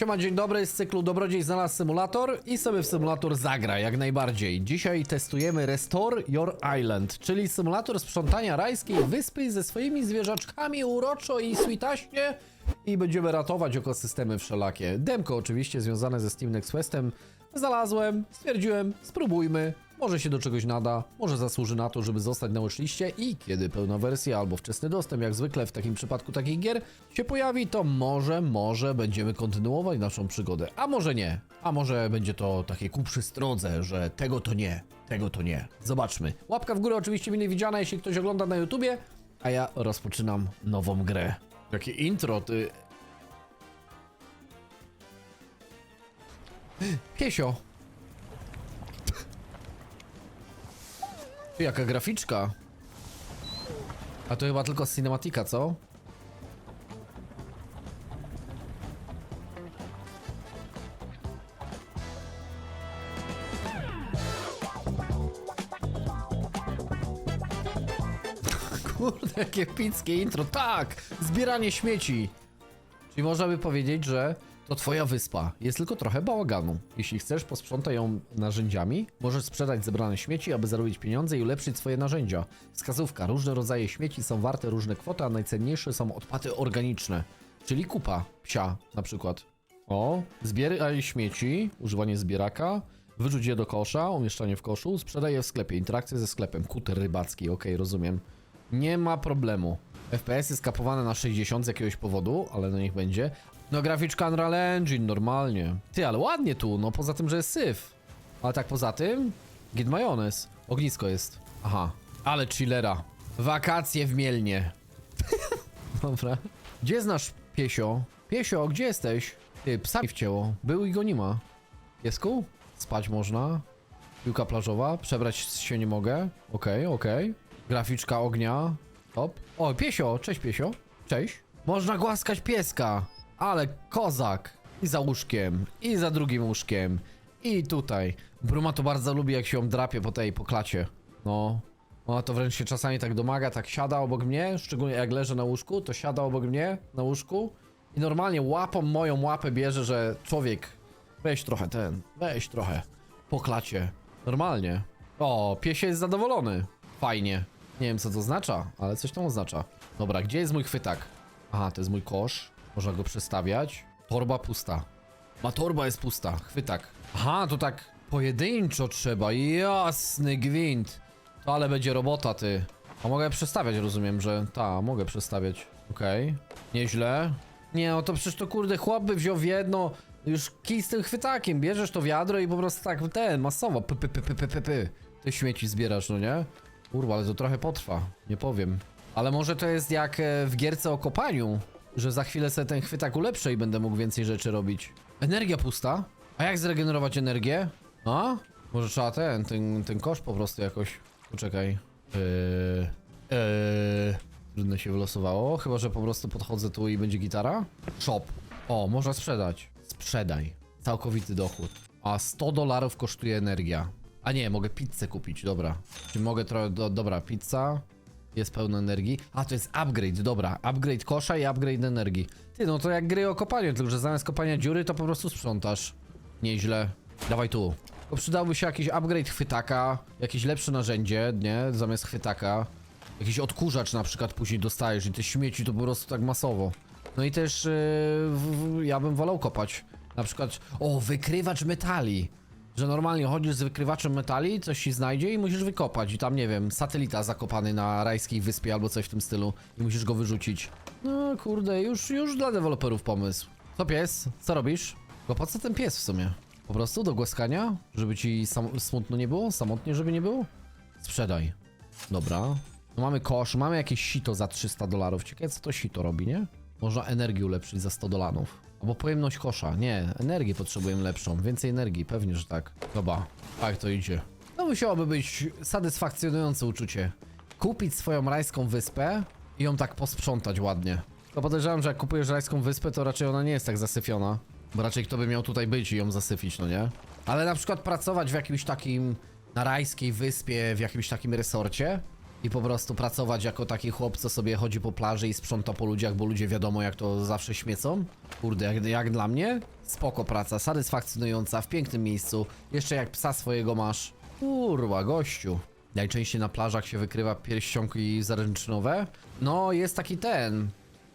Siema, dzień dobry, z cyklu Dobrodziej znalazł symulator i sobie w symulator zagra, jak najbardziej. Dzisiaj testujemy Restore Your Island, czyli symulator sprzątania rajskiej wyspy ze swoimi zwierzaczkami uroczo i switaśnie i będziemy ratować ekosystemy wszelakie. Demko oczywiście związane ze Steam Next Westem znalazłem, stwierdziłem, spróbujmy, może się do czegoś nada, może zasłuży na to, żeby zostać na watchliście i kiedy pełna wersja albo wczesny dostęp, jak zwykle w takim przypadku takich gier, się pojawi, to może, może będziemy kontynuować naszą przygodę, a może nie, a może będzie to takie ku przystrodze, że tego to nie, tego to nie. Zobaczmy. Łapka w górę oczywiście mile widziana, jeśli ktoś ogląda na YouTubie, a ja rozpoczynam nową grę. Jakie intro, ty... Piesio. Jaka graficzka. A to chyba tylko cinematika, co? Kurde, jakie epickie intro. Tak! Zbieranie śmieci. Czyli można by powiedzieć, że to twoja wyspa. Jest tylko trochę bałaganu. Jeśli chcesz, posprzątaj ją narzędziami. Możesz sprzedać zebrane śmieci, aby zarobić pieniądze i ulepszyć swoje narzędzia. Wskazówka. Różne rodzaje śmieci są warte różne kwoty, a najcenniejsze są odpady organiczne. Czyli kupa psia na przykład. O, zbieraj śmieci, używanie zbieraka, wyrzuć je do kosza, umieszczanie w koszu, sprzedaj je w sklepie, interakcja ze sklepem, kuter rybacki, okej, rozumiem. Nie ma problemu. FPS jest kapowane na 60 z jakiegoś powodu, ale no niech będzie. No graficzka Unreal Engine, normalnie. Ty, ale ładnie tu, no poza tym, że jest syf. Ale tak poza tym, git majonez. Ognisko jest. Aha, ale chillera. Wakacje w Mielnie. Dobra. Gdzie jest nasz piesio? Piesio, gdzie jesteś? Ty, psa mi wcięło. Był i go nie ma. Piesku? Spać można. Piłka plażowa. Przebrać się nie mogę. Okej, okej. Graficzka ognia. Top. O, piesio. Cześć, piesio. Cześć. Można głaskać pieska. Ale kozak. I za łóżkiem. I za drugim łóżkiem. I tutaj. Bruma to bardzo lubi, jak się ją drapie po tej poklacie. No. Ona to wręcz się czasami tak domaga, tak siada obok mnie, szczególnie jak leżę na łóżku, to siada obok mnie na łóżku i normalnie łapą moją łapę bierze, że człowiek, weź trochę ten, weź trochę, po klacie. Normalnie. O, piesie jest zadowolony. Fajnie. Nie wiem co to oznacza, ale coś tam oznacza. Dobra, gdzie jest mój chwytak? Aha, to jest mój kosz. Można go przestawiać. Torba pusta. Ma torba jest pusta. Chwytak. Aha, to tak pojedynczo trzeba. Jasny gwint. To ale będzie robota, ty. A mogę przestawiać, rozumiem, że... Ta, mogę przestawiać. Okej. Nieźle. Nie, no to przecież to kurde chłop by wziął w jedno... Już kij z tym chwytakiem. Bierzesz to wiadro i po prostu tak ten, masowo. Py, py, py, py, py, py. Te śmieci zbierasz, no nie? Kurwa, ale to trochę potrwa. Nie powiem. Ale może to jest jak e, w gierce o kopaniu, że za chwilę sobie ten chwytak ulepszę i będę mógł więcej rzeczy robić. Energia pusta? A jak zregenerować energię? A? Może trzeba ten, ten, ten kosz po prostu jakoś... Poczekaj. Eee... Eee... Trudno się wylosowało, chyba że po prostu podchodzę tu i będzie gitara. Shop. O, można sprzedać. Sprzedaj. Całkowity dochód. A 100 dolarów kosztuje energia. A nie, mogę pizzę kupić, dobra. Czy mogę trochę, do, dobra, pizza. Jest pełno energii. A, to jest upgrade, dobra. Upgrade kosza i upgrade energii. Ty, no to jak gry o kopaniu, tylko że zamiast kopania dziury, to po prostu sprzątasz. Nieźle. Dawaj tu. Tylko przydałby się jakiś upgrade chwytaka, jakieś lepsze narzędzie, nie? Zamiast chwytaka. Jakiś odkurzacz na przykład później dostajesz i te śmieci to po prostu tak masowo. No i też yy, w, w, ja bym wolał kopać. Na przykład, o, wykrywacz metali. Że normalnie chodzisz z wykrywaczem metali, coś ci znajdzie i musisz wykopać. I tam, nie wiem, satelita zakopany na rajskiej wyspie albo coś w tym stylu. I musisz go wyrzucić. No kurde, już, już dla deweloperów pomysł. Co pies? Co robisz? Bo po co ten pies w sumie? Po prostu do głaskania? Żeby ci smutno nie było? Samotnie, żeby nie było? Sprzedaj. Dobra. No mamy kosz, mamy jakieś sito za 300 dolarów. Ciekawe co to sito robi, nie? Można energię ulepszyć za 100 dolarów. Albo pojemność kosza. Nie, energię potrzebujemy lepszą. Więcej energii, pewnie, że tak. Dobra, tak to idzie. No musiałoby być satysfakcjonujące uczucie. Kupić swoją rajską wyspę i ją tak posprzątać ładnie. To podejrzewam, że jak kupujesz rajską wyspę, to raczej ona nie jest tak zasyfiona. Bo raczej kto by miał tutaj być i ją zasyfić, no nie? Ale na przykład pracować w jakimś takim na rajskiej wyspie, w jakimś takim resorcie, i po prostu pracować jako taki chłop, co sobie chodzi po plaży i sprząta po ludziach, bo ludzie wiadomo jak to zawsze śmiecą. Kurde, jak, jak dla mnie, spoko praca, satysfakcjonująca, w pięknym miejscu, jeszcze jak psa swojego masz. Kurwa, gościu. Najczęściej na plażach się wykrywa pierścionki zaręczynowe. No, jest taki ten.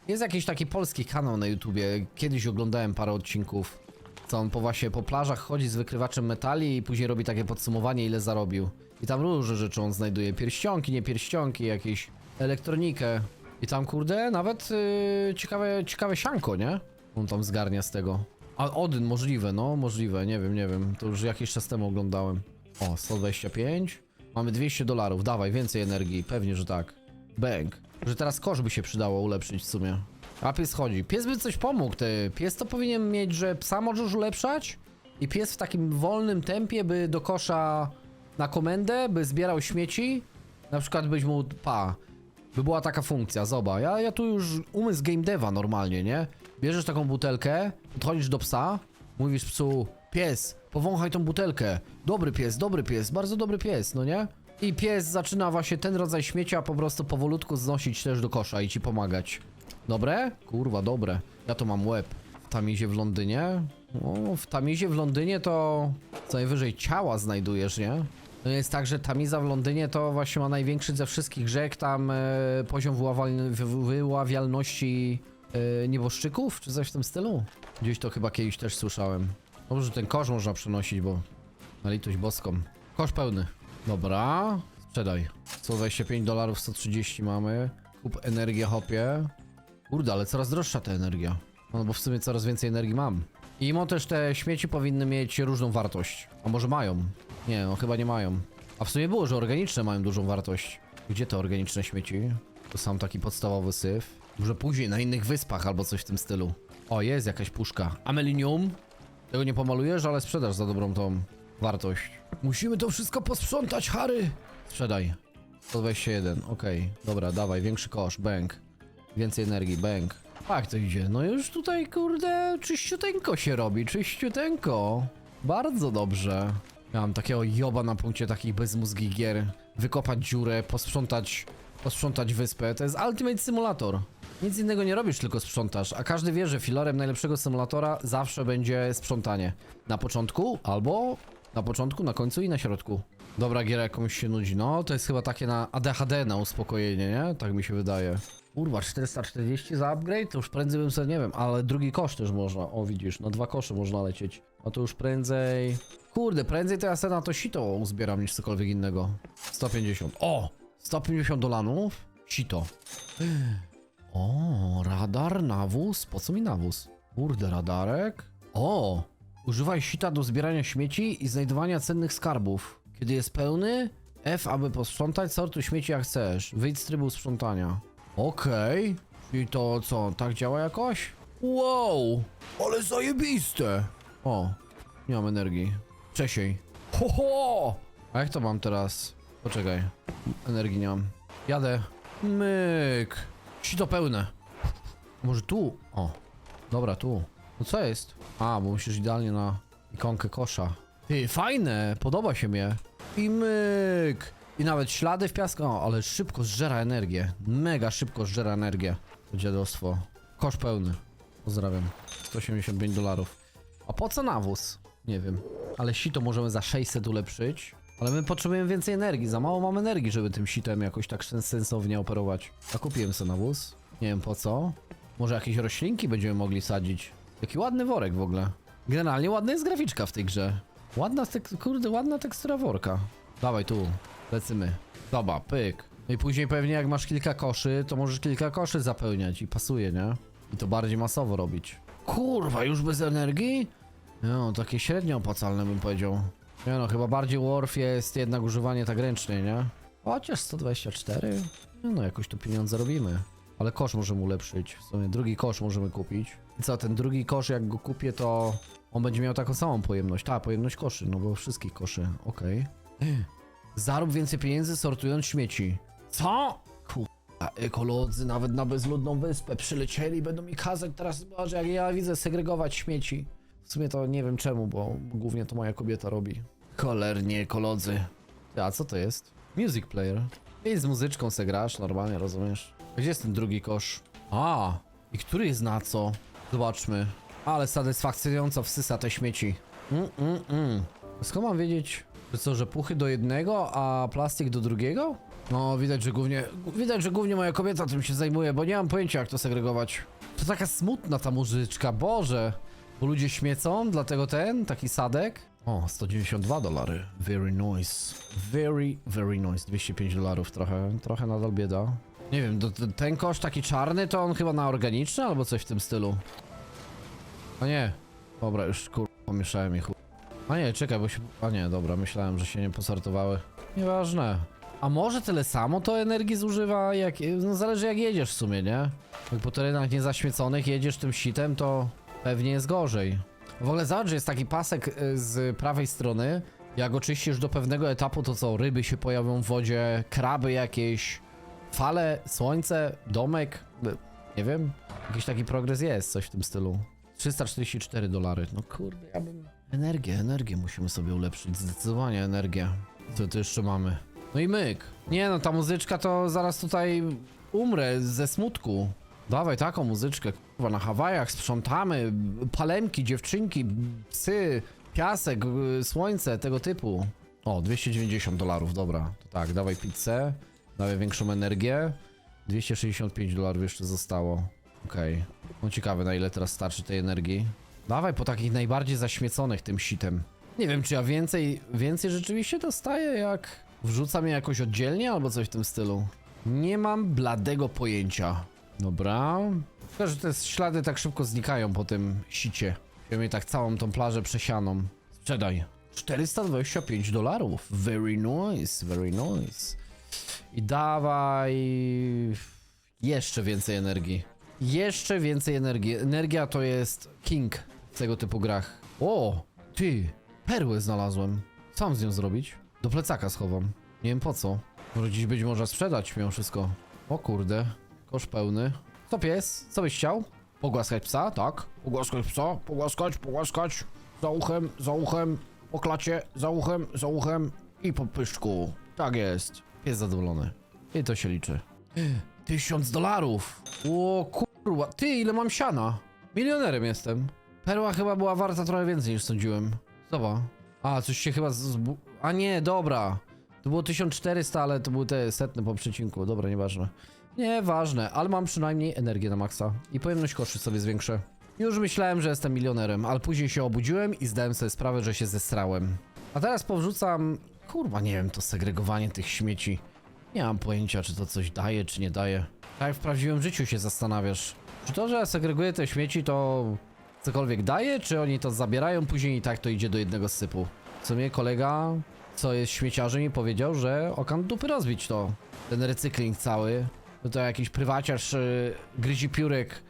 Jest jakiś taki polski kanał na YouTubie. Kiedyś oglądałem parę odcinków. Co on po właśnie po plażach chodzi z wykrywaczem metali i później robi takie podsumowanie ile zarobił. I tam różne rzeczy on znajduje. Pierścionki, nie pierścionki, jakieś elektronikę. I tam kurde, nawet yy, ciekawe, ciekawe sianko, nie? On tam zgarnia z tego. A Odyn możliwe, no możliwe, nie wiem, nie wiem. To już jakiś czas temu oglądałem. O, 125. Mamy 200 dolarów, dawaj, więcej energii, pewnie, że tak. Bęk. Że teraz kosz by się przydało ulepszyć w sumie. A pies chodzi. Pies by coś pomógł, ty. Pies to powinien mieć, że psa możesz ulepszać i pies w takim wolnym tempie by do kosza na komendę, by zbierał śmieci. Na przykład byś mu, pa, by była taka funkcja, zobacz, ja, ja tu już umysł game deva normalnie, nie? Bierzesz taką butelkę, podchodzisz do psa, mówisz psu, pies, powąchaj tą butelkę, dobry pies, dobry pies, bardzo dobry pies, no nie? I pies zaczyna właśnie ten rodzaj śmiecia po prostu powolutku znosić też do kosza i ci pomagać. Dobre? Kurwa, dobre. Ja to mam łeb. W Tamizie w Londynie? O, w Tamizie w Londynie to co najwyżej ciała znajdujesz, nie? To jest tak, że Tamiza w Londynie to właśnie ma największy ze wszystkich rzek, tam e, poziom wyławialności e, nieboszczyków, czy coś w tym stylu. Gdzieś to chyba kiedyś też słyszałem. Dobrze, że ten kosz można przenosić, bo na litość boską. Kosz pełny. Dobra, sprzedaj. 125 dolarów, 130 mamy. Kup energię, hopie. Kurde, ale coraz droższa ta energia. No bo w sumie coraz więcej energii mam. I mimo też te śmieci powinny mieć różną wartość. A może mają? Nie, no chyba nie mają. A w sumie było, że organiczne mają dużą wartość. Gdzie te organiczne śmieci? To sam taki podstawowy syf. Może później na innych wyspach albo coś w tym stylu. O, jest jakaś puszka. Amelinium. Tego nie pomalujesz, ale sprzedasz za dobrą tą wartość. Musimy to wszystko posprzątać, Harry! Sprzedaj. 121, okej. Dobra, dawaj, większy kosz, bęk. Więcej energii, bęk. Tak to idzie. No już tutaj, kurde, czyściuteńko się robi, czyściuteńko. Bardzo dobrze. Mam takiego joba na punkcie takich bezmózgich gier. Wykopać dziurę, posprzątać, posprzątać wyspę. To jest Ultimate Simulator. Nic innego nie robisz, tylko sprzątasz. A każdy wie, że filarem najlepszego symulatora zawsze będzie sprzątanie. Na początku albo na początku, na końcu i na środku. Dobra, giera jakąś się nudzi. No, to jest chyba takie na ADHD, na uspokojenie, nie? Tak mi się wydaje. Kurwa, 440 za upgrade? To już prędzej bym sobie, nie wiem, ale drugi kosz też można. O, widzisz, na dwa kosze można lecieć. A to już prędzej... Kurde, prędzej to ja sobie na to sito uzbieram niż cokolwiek innego. 150. O! 150 dolanów? Sito. O, radar, nawóz. Po co mi nawóz? Kurde, radarek. O! Używaj sita do zbierania śmieci i znajdowania cennych skarbów. Kiedy jest pełny, F, aby posprzątać, sortuj śmieci jak chcesz. Wyjdź z trybu sprzątania. Okej. Czyli to co, tak działa jakoś? Wow! Ale zajebiste! O, nie mam energii. Wcześniej. Ho, ho! A jak to mam teraz? Poczekaj. Energii nie mam. Jadę. Myk. Sito pełne. Może tu? O. Dobra, tu. No co jest? A, bo musisz idealnie na ikonkę kosza. Ty, fajne! Podoba się mnie. I myk! I nawet ślady w piasku. O, ale szybko zżera energię. Mega szybko zżera energię. To dziadostwo. Kosz pełny. Pozdrawiam. 185 dolarów. A po co nawóz? Nie wiem. Ale sito możemy za 600 ulepszyć. Ale my potrzebujemy więcej energii. Za mało mam energii, żeby tym sitem jakoś tak sens- sensownie operować. A kupiłem sobie nawóz. Nie wiem po co. Może jakieś roślinki będziemy mogli sadzić. Jaki ładny worek w ogóle. Generalnie ładna jest graficzka w tej grze. Ładna, tek- kurde, ładna tekstura worka. Dawaj tu, lecimy. Dobra, pyk. No i później pewnie jak masz kilka koszy, to możesz kilka koszy zapełniać i pasuje, nie? I to bardziej masowo robić. Kurwa, już bez energii? No, takie średnio opłacalne bym powiedział. Nie no, chyba bardziej worth jest jednak używanie tak ręcznie, nie? Chociaż 124? No, no jakoś tu pieniądze robimy. Ale kosz możemy ulepszyć. W sumie drugi kosz możemy kupić. I co, ten drugi kosz, jak go kupię, to on będzie miał taką samą pojemność. Ta, pojemność koszy, no bo wszystkich koszy. Okej. Zarób więcej pieniędzy sortując śmieci. Co? Kurwa, ekolodzy nawet na bezludną wyspę przylecieli, będą mi kazać teraz, Boże, jak ja widzę, segregować śmieci. W sumie to nie wiem czemu, bo głównie to moja kobieta robi. Cholernie ekolodzy. Ty, A co to jest? Music player. I z muzyczką se grasz, normalnie, rozumiesz? Gdzie jest ten drugi kosz? A, i który jest na co? Zobaczmy. Ale satysfakcjonująco wsysa te śmieci. Mm, mm, mm. Skąd mam wiedzieć, że co, że puchy do jednego, a plastik do drugiego? No, widać, że głównie, widać, że głównie moja kobieta tym się zajmuje, bo nie mam pojęcia, jak to segregować. To taka smutna ta muzyczka, Boże. Bo ludzie śmiecą, dlatego ten, taki sadek. O, 192 dolary. Very nice. Very, very nice. 205 dolarów, trochę, trochę nadal bieda. Nie wiem, to, ten kosz taki czarny, to on chyba na organiczny albo coś w tym stylu. A nie. Dobra, już kur... pomieszałem ich. A nie, czekaj, bo się... A nie, dobra, myślałem, że się nie posortowały. Nieważne. A może tyle samo to energii zużywa, jak... No zależy jak jedziesz w sumie, nie? Jak po terenach niezaśmieconych jedziesz tym sitem, to pewnie jest gorzej. W ogóle zobacz, że jest taki pasek y, z prawej strony. Jak oczyścisz do pewnego etapu, to co? Ryby się pojawią w wodzie, kraby jakieś, fale, słońce, domek, y, nie wiem. Jakiś taki progres jest, coś w tym stylu. 344 dolary. No kurde, ja bym... Energię, energię musimy sobie ulepszyć. Zdecydowanie energię. Co tu jeszcze mamy? No i myk. Nie no, ta muzyczka to zaraz tutaj umrę ze smutku. Dawaj taką muzyczkę, kurwa, na Hawajach sprzątamy, palemki, dziewczynki, psy, piasek, y, słońce, tego typu. O, 290 dolarów, dobra. To tak, dawaj pizzę, dawaj większą energię. 265 dolarów jeszcze zostało. Okej. No ciekawe, na ile teraz starczy tej energii. Dawaj po takich najbardziej zaśmieconych tym sitem. Nie wiem, czy ja więcej, więcej rzeczywiście dostaję, jak wrzucam je jakoś oddzielnie, albo coś w tym stylu. Nie mam bladego pojęcia. Dobra. Szkoda, że te ślady tak szybko znikają po tym sicie. Mieć tak całą tą plażę przesianą. Sprzedaj. 425 dolarów. Very nice, very nice. I dawaj... Jeszcze więcej energii. Jeszcze więcej energii. Energia to jest king w tego typu grach. O! Ty! Perłę znalazłem. Co mam z nią zrobić? Do plecaka schowam. Nie wiem po co. Może dziś być może sprzedać mimo wszystko. O kurde. Kosz pełny. Co pies? Co byś chciał? Pogłaskać psa? Tak. Pogłaskać psa? Pogłaskać, pogłaskać. Za uchem, za uchem. Po klacie, za uchem, za uchem. I po pyszczku. Tak jest. Jest zadowolony. I to się liczy. Tysiąc dolarów! O kurwa. Ty, ile mam siana? Milionerem jestem. Perła chyba była warta trochę więcej niż sądziłem. Zobacz. A, coś się chyba zbu... A nie, dobra. To było 1400, ale to były te setne po przecinku. Dobra, nieważne. Nieważne, ale mam przynajmniej energię na maksa. I pojemność koszy sobie zwiększę. Już myślałem, że jestem milionerem, ale później się obudziłem i zdałem sobie sprawę, że się zestrałem. A teraz powrzucam... Kurwa, nie wiem, to segregowanie tych śmieci. Nie mam pojęcia, czy to coś daje, czy nie daje. Tak w prawdziwym życiu się zastanawiasz. Czy to, że segreguję te śmieci, to cokolwiek daje, czy oni to zabierają później i tak to idzie do jednego sypu? Co mnie kolega, co jest śmieciarzem i powiedział, że okan dupy rozbić to. Ten recykling cały. No to jakiś prywaciarz y, gryzi piórek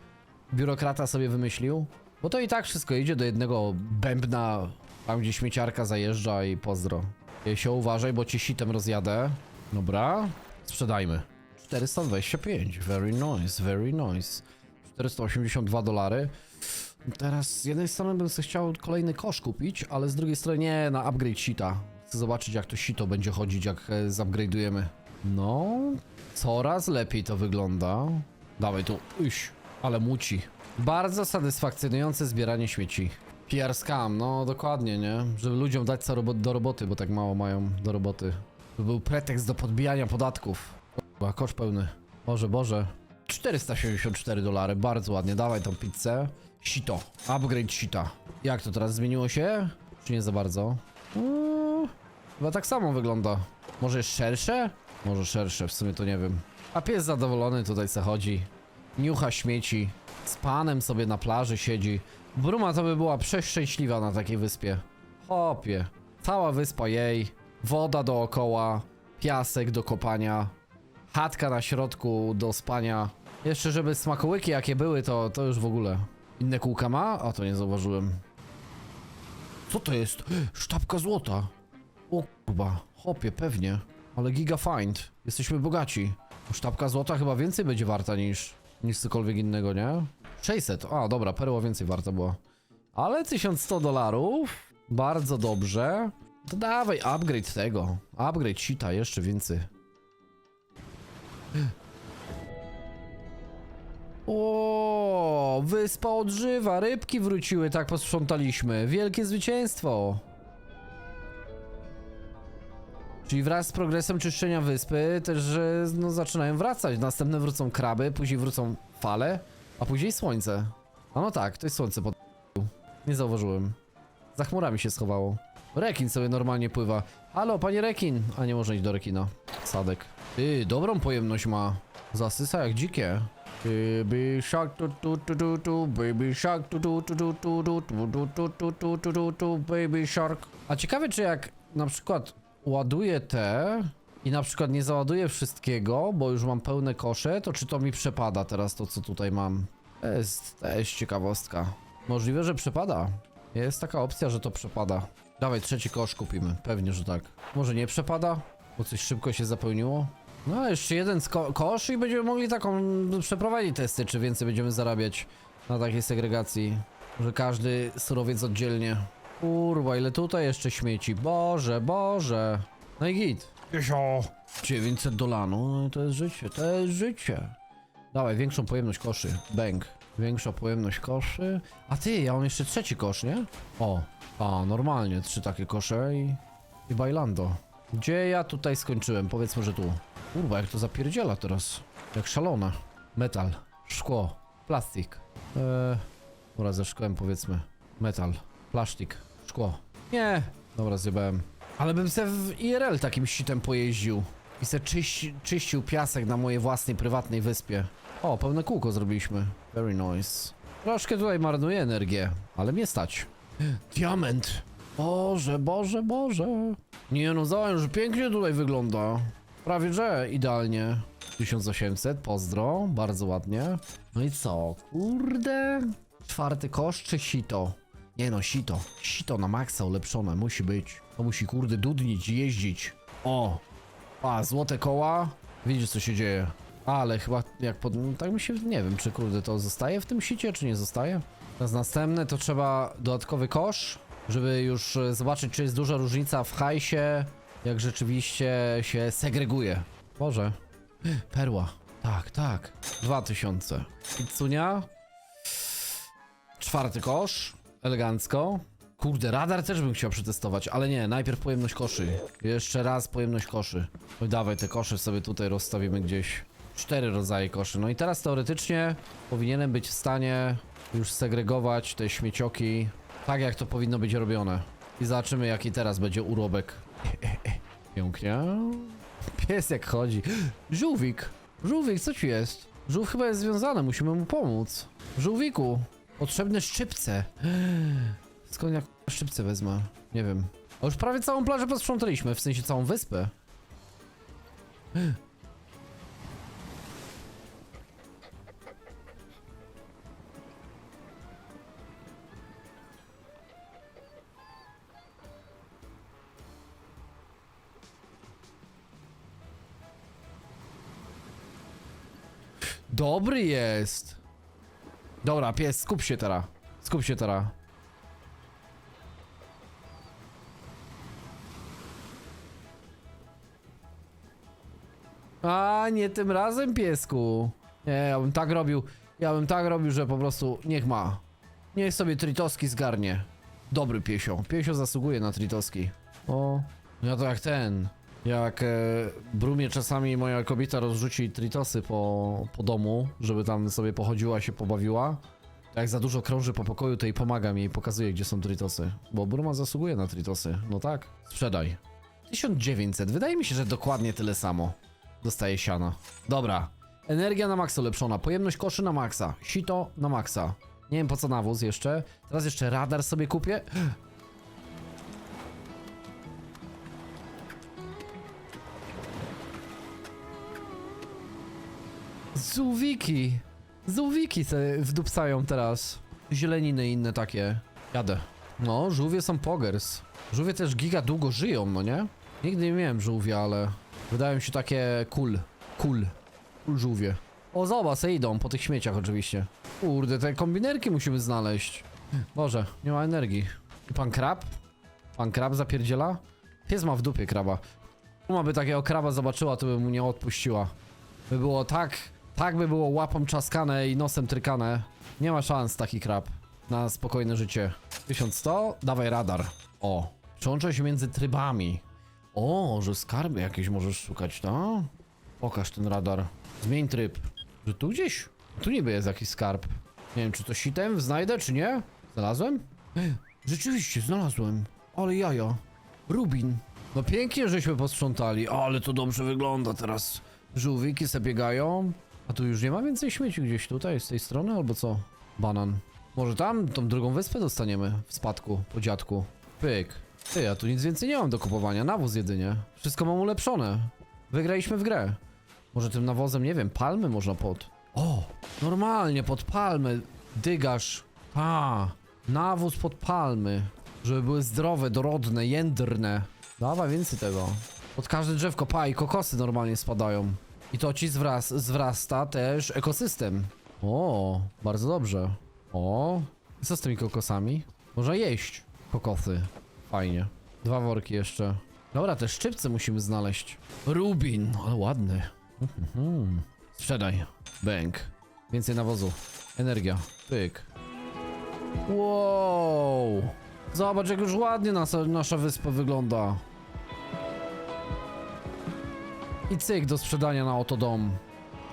biurokrata sobie wymyślił. Bo to i tak wszystko idzie do jednego bębna, tam gdzie śmieciarka zajeżdża i pozdro. Jej się uważaj, bo ci sitem rozjadę. Dobra, sprzedajmy. 425, very nice, very nice. 482 dolary. Teraz z jednej strony bym sobie chciał kolejny kosz kupić, ale z drugiej strony nie, na upgrade sita. Chcę zobaczyć jak to sito będzie chodzić, jak e, zupgrade'ujemy. No, coraz lepiej to wygląda. Dawaj tu, iś, ale muci. Bardzo satysfakcjonujące zbieranie śmieci. PR scam, no dokładnie, nie? Żeby ludziom dać co robo do roboty, bo tak mało mają do roboty. To był pretekst do podbijania podatków. Chyba kosz pełny. Boże, Boże. 474 dolary, bardzo ładnie. Dawaj tą pizzę. Sito. Upgrade sita. Jak to teraz zmieniło się? Czy nie za bardzo? Eee, chyba tak samo wygląda. Może jest szersze? Może szersze, w sumie to nie wiem. A pies zadowolony tutaj se chodzi. Niucha śmieci. Z panem sobie na plaży siedzi. Bruma to by była przeszczęśliwa na takiej wyspie. Hopie. Cała wyspa jej. Woda dookoła. Piasek do kopania. Chatka na środku do spania. Jeszcze żeby smakołyki jakie były, to, to już w ogóle. Inne kółka ma? A to nie zauważyłem. Co to jest? Sztabka złota. O kurwa, hopie, pewnie. Ale giga find. Jesteśmy bogaci. Sztabka złota chyba więcej będzie warta niż, niż cokolwiek innego, nie? 600. A, dobra, perła więcej warta była. Ale 1100 dolarów. Bardzo dobrze. To dawaj, upgrade tego. Upgrade sita, jeszcze więcej. O, wyspa odżywa, rybki wróciły, tak posprzątaliśmy. Wielkie zwycięstwo. Czyli wraz z progresem czyszczenia wyspy też e, no, zaczynają wracać. Następne wrócą kraby, później wrócą fale, a później słońce. A no tak, to jest słońce pod... Nie zauważyłem. Za chmurami się schowało. Rekin sobie normalnie pływa. Halo, panie rekin! A nie można iść do rekina. Sadek. Ty, dobrą pojemność ma. Zasysa jak dzikie. Baby shark tu tu tu tu tu baby shark tu tu tu tu tu tu tu tu tu tu tu tu baby shark. A ciekawe czy jak na przykład ładuję te i na przykład nie załaduję wszystkiego, bo już mam pełne kosze, to czy to mi przepada teraz to co tutaj mam? To jest, to jest ciekawostka. Możliwe, że przepada. Jest taka opcja, że to przepada. Dawaj, trzeci kosz kupimy. Pewnie, że tak. Może nie przepada? Bo coś szybko się zapełniło? No, jeszcze jeden sko- kosz i będziemy mogli taką przeprowadzić testy, czy więcej będziemy zarabiać na takiej segregacji. Że każdy surowiec oddzielnie. Kurwa, ile tutaj jeszcze śmieci. Boże, Boże. No i git. Jesio. 900 dolarów. No to jest życie, to jest życie. Dawaj, większą pojemność koszy. Bęk. Większa pojemność koszy. A ty, ja mam jeszcze trzeci kosz, nie? O, a normalnie, trzy takie kosze i... I bailando. Gdzie ja tutaj skończyłem? Powiedzmy, że tu. Kurwa, jak to zapierdziela teraz. Jak szalone. Metal, szkło, plastik. Eee, dobra, ze szkłem powiedzmy. Metal, plastik, szkło. Nie. Dobra, zjebałem. Ale bym se w IRL takim sitem pojeździł. I se czyści, czyścił piasek na mojej własnej, prywatnej wyspie. O, pełne kółko zrobiliśmy. Very nice. Troszkę tutaj marnuję energię, ale mnie stać. Diament! Boże, Boże, Boże. Nie no, zobacz, że pięknie tutaj wygląda. Prawie że idealnie. 1800, pozdro, bardzo ładnie. No i co? Kurde. Czwarty kosz czy sito? Nie no, sito. Sito na maksa ulepszone, musi być. To musi kurde dudnić, jeździć. O! A, złote koła. Widzisz co się dzieje. Ale chyba jak pod... no, Tak mi się... Nie wiem, czy kurde to zostaje w tym sicie, czy nie zostaje. Teraz następne to trzeba dodatkowy kosz, żeby już e, zobaczyć, czy jest duża różnica w hajsie, jak rzeczywiście się segreguje. Boże. Perła. Tak, tak. 2000. Pitsunia. Czwarty kosz. Elegancko. Kurde, radar też bym chciał przetestować, ale nie, najpierw pojemność koszy. Jeszcze raz pojemność koszy. Oj, dawaj, te kosze sobie tutaj rozstawimy gdzieś. Cztery rodzaje koszy. No i teraz teoretycznie powinienem być w stanie już segregować te śmiecioki tak, jak to powinno być robione. I zobaczymy, jaki teraz będzie urobek. Pięknie. Pies jak chodzi. Żółwik. Żółwik, co ci jest? Żółw chyba jest związany, musimy mu pomóc. Żółwiku, potrzebne szczypce. Skąd jak szczypce wezmę? Nie wiem. A już prawie całą plażę posprzątaliśmy, w sensie całą wyspę. Dobry jest. Dobra, pies, skup się teraz. Skup się teraz. A, nie tym razem, piesku. Nie, ja bym tak robił. Ja bym tak robił, że po prostu niech ma. Niech sobie tritoski zgarnie. Dobry piesio. Piesio zasługuje na tritoski. O, ja to jak ten. Jak e, brumie czasami moja kobieta rozrzuci tritosy po, po domu, żeby tam sobie pochodziła, się pobawiła. Jak za dużo krąży po pokoju, to jej pomagam jej pokazuje, gdzie są tritosy. Bo Bruma zasługuje na tritosy. No tak, sprzedaj. 1900, wydaje mi się, że dokładnie tyle samo. Dostaje siana. Dobra. Energia na maksa ulepszona, pojemność koszy na maksa, sito na maksa. Nie wiem po co nawóz jeszcze. Teraz jeszcze radar sobie kupię. Żółwiki. Żółwiki se wdupcają teraz. Zieleniny i inne takie. Jadę. No, żółwie są pogers. Żółwie też giga długo żyją, no nie? Nigdy nie miałem żółwia, ale wydają się takie cool. Cool. Cool żółwie. O, zobacz, idą po tych śmieciach oczywiście. Kurde, te kombinerki musimy znaleźć. Boże, nie ma energii. I pan krab? Pan krab zapierdziela? Pies ma w dupie kraba. Uma by takiego kraba zobaczyła, to by mu nie odpuściła. by było tak, tak by było łapą czaskane i nosem trykane. Nie ma szans taki krab na spokojne życie. 1100, dawaj radar. O, przełączę się między trybami. O, że skarby jakieś możesz szukać, no? Pokaż ten radar. Zmień tryb. Że tu gdzieś? Tu niby jest jakiś skarb. Nie wiem, czy to sitem znajdę, czy nie? Znalazłem? Rzeczywiście, znalazłem. Ale jaja. Rubin. No pięknie, żeśmy posprzątali, ale to dobrze wygląda teraz. Żółwiki se biegają. A tu już nie ma więcej śmieci gdzieś tutaj, z tej strony, albo co? Banan. Może tam, tą drugą wyspę dostaniemy w spadku, po dziadku. Pyk. Ty, ja tu nic więcej nie mam do kupowania, nawóz jedynie. Wszystko mam ulepszone. Wygraliśmy w grę. Może tym nawozem, nie wiem, palmy można pod... O, normalnie pod palmy. Dygasz. A, nawóz pod palmy. Żeby były zdrowe, dorodne, jędrne. Dawaj więcej tego. Pod każde drzewko, pa, i kokosy normalnie spadają. I to ci zwras, zwrasta też ekosystem. O, bardzo dobrze. O, co z tymi kokosami? Można jeść kokosy. Fajnie. Dwa worki jeszcze. Dobra, te szczypce musimy znaleźć. Rubin, ale ładny. Mhm. Sprzedaj. Bęk. Więcej nawozu. Energia. Pyk. Wow. Zobacz, jak już ładnie nasza, nasza wyspa wygląda. I cyk do sprzedania na autodom.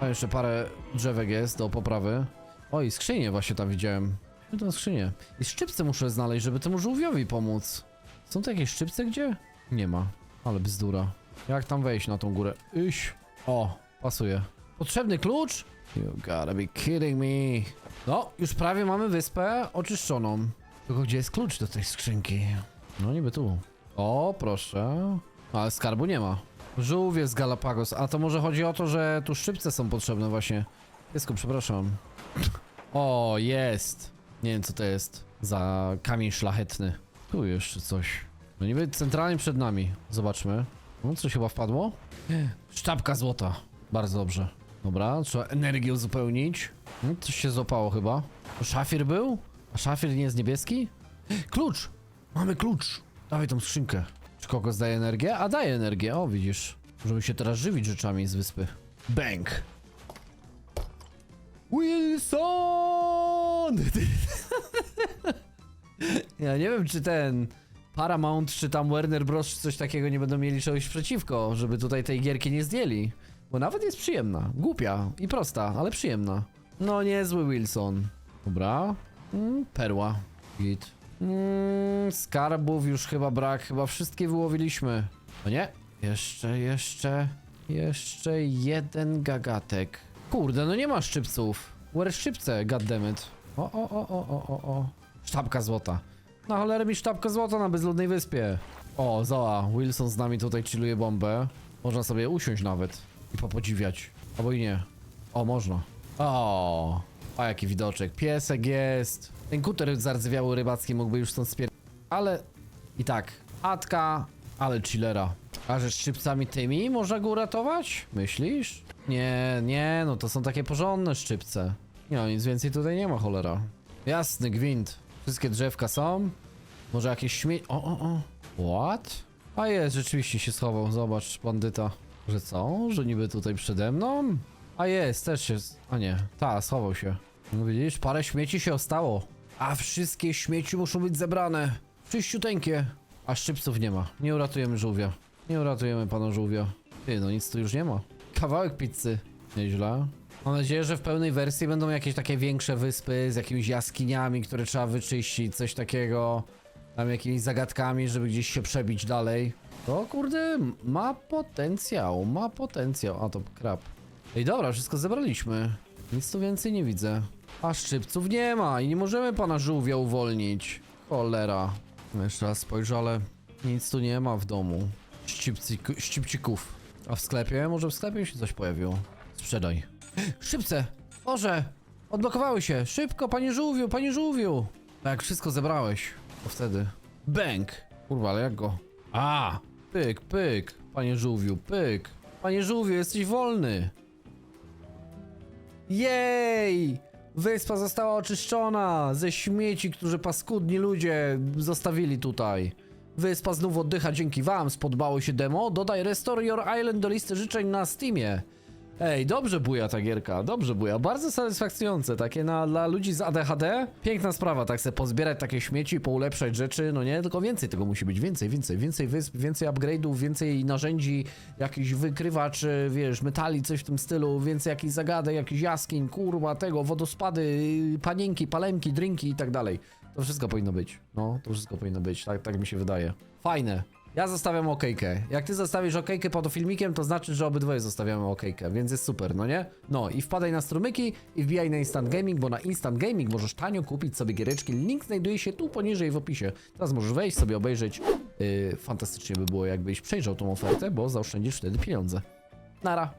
Tam jeszcze parę drzewek jest do poprawy. Oj, skrzynię właśnie tam widziałem. No to skrzynię. I szczypce muszę znaleźć, żeby temu żółwiowi pomóc. Są tu jakieś szczypce gdzie? Nie ma. Ale bzdura. Jak tam wejść na tą górę? Iś. O, pasuje. Potrzebny klucz? You gotta be kidding me. No, już prawie mamy wyspę oczyszczoną. Tylko gdzie jest klucz do tej skrzynki? No niby tu. O, proszę. Ale skarbu nie ma. Żółwie z Galapagos. A to może chodzi o to, że tu szczypce są potrzebne właśnie. Piesku, przepraszam. O, jest. Nie wiem co to jest za kamień szlachetny. Tu jeszcze coś. No niby centralnie przed nami. Zobaczmy. No coś chyba wpadło? Sztabka złota. Bardzo dobrze. Dobra, trzeba energię uzupełnić. Hmm, coś się złapało chyba. To szafir był? A szafir nie jest niebieski? Klucz! Mamy klucz! Dawaj tą skrzynkę. Czy kokos daje energię? A daje energię, o widzisz. Możemy się teraz żywić rzeczami z wyspy. Bang! Wilson! ja nie wiem, czy ten Paramount, czy tam Warner Bros. czy coś takiego nie będą mieli czegoś przeciwko, żeby tutaj tej gierki nie zdjęli. Bo nawet jest przyjemna. Głupia i prosta, ale przyjemna. No niezły Wilson. Dobra. Mm, perła. Git. Mm, skarbów już chyba brak, chyba wszystkie wyłowiliśmy. No nie? Jeszcze, jeszcze, jeszcze jeden gagatek. Kurde, no nie ma szczypców. Where szczypce, goddammit. O, o, o, o, o, o, o. Sztabka złota. Na cholerę mi sztabka złota na bezludnej wyspie. O, Zoa, Wilson z nami tutaj chilluje bombę. Można sobie usiąść nawet i popodziwiać. Albo i nie. O, można. O, a jaki widoczek. Piesek jest. Ten kuter zardzewiały rybacki mógłby już stąd spier... Ale i tak. Atka, ale chillera. A że szczypcami tymi można go uratować? Myślisz? Nie, nie, no to są takie porządne szczypce. Nie no, nic więcej tutaj nie ma, cholera. Jasny gwint. Wszystkie drzewka są. Może jakieś śmie... O, o, o. What? A jest, rzeczywiście się schował. Zobacz, bandyta. Że co? Że niby tutaj przede mną? A jest, też się... A nie, ta, schował się. No widzisz, parę śmieci się ostało. A wszystkie śmieci muszą być zebrane. Czyściuteńkie. A szczypców nie ma. Nie uratujemy żółwia. Nie uratujemy pana żółwia. Ty, no nic tu już nie ma. Kawałek pizzy. Nieźle. Mam nadzieję, że w pełnej wersji będą jakieś takie większe wyspy z jakimiś jaskiniami, które trzeba wyczyścić, coś takiego. Tam jakimiś zagadkami, żeby gdzieś się przebić dalej. To kurde, ma potencjał, ma potencjał. A to krab. Ej, dobra, wszystko zebraliśmy. Nic tu więcej nie widzę. A szczypców nie ma i nie możemy pana żółwia uwolnić. Cholera. Jeszcze raz spojrzę, ale nic tu nie ma w domu. Ścipciku, ścipcików. A w sklepie? Może w sklepie się coś pojawiło. Sprzedaj. Szybce! Boże! Odblokowały się! Szybko, panie żółwiu, panie żółwiu! No jak wszystko zebrałeś, to wtedy. Bęk! Kurwa, ale jak go? A! Pyk, pyk! Panie żółwiu, pyk! Panie żółwiu, jesteś wolny! Jej! Wyspa została oczyszczona ze śmieci, które paskudni ludzie zostawili tutaj. Wyspa znów oddycha dzięki wam. Spodbało się demo? Dodaj Restore Your Island do listy życzeń na Steamie. Ej, dobrze buja ta gierka, dobrze buja, bardzo satysfakcjonujące, takie na, dla ludzi z ADHD. Piękna sprawa, tak sobie pozbierać takie śmieci, poulepszać rzeczy, no nie, tylko więcej tego musi być, więcej, więcej, więcej wysp, więcej upgrade'ów, więcej narzędzi, jakiś wykrywacz, e, wiesz, metali, coś w tym stylu, więcej jakichś zagadek, jakichś jaskiń, kurwa, tego, wodospady, panienki, palemki, drinki i tak dalej. To wszystko powinno być, no, to wszystko powinno być, tak, tak mi się wydaje. Fajne. Ja zostawiam okejkę. Jak ty zostawisz okejkę pod filmikiem, to znaczy, że obydwoje zostawiamy okejkę, więc jest super, no nie? No i wpadaj na strumyki i wbijaj na Instant Gaming, bo na Instant Gaming możesz tanio kupić sobie giereczki. Link znajduje się tu poniżej w opisie. Teraz możesz wejść sobie obejrzeć. Yy, fantastycznie by było, jakbyś przejrzał tą ofertę, bo zaoszczędzisz wtedy pieniądze. Nara.